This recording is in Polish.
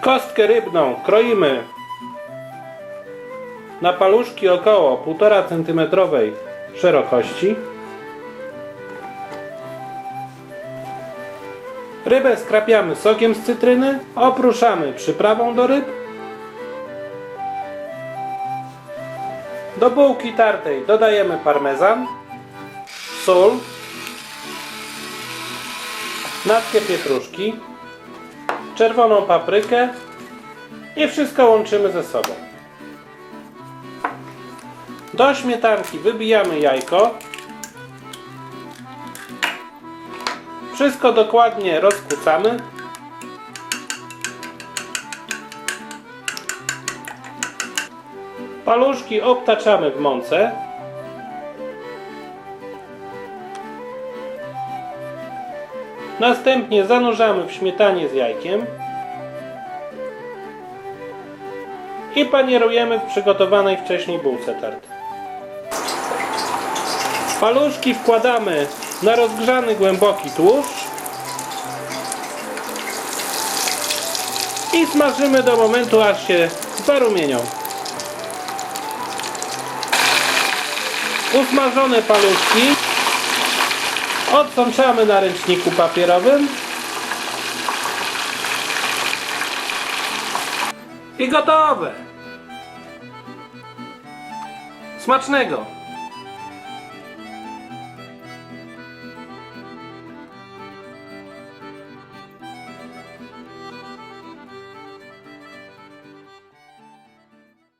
Kostkę rybną kroimy na paluszki około 1,5 cm szerokości. Rybę skrapiamy sokiem z cytryny, oprószamy przyprawą do ryb. Do bułki tartej dodajemy parmezan, sól, natkę pietruszki, czerwoną paprykę i wszystko łączymy ze sobą. Do śmietanki wybijamy jajko. Wszystko dokładnie rozkłócamy. Paluszki obtaczamy w mące. Następnie zanurzamy w śmietanie z jajkiem. I panierujemy w przygotowanej wcześniej bułce tarty. Paluszki wkładamy na rozgrzany głęboki tłuszcz i smażymy do momentu aż się zarumienią. Usmażone paluszki odsączamy na ręczniku papierowym i gotowe. Smacznego!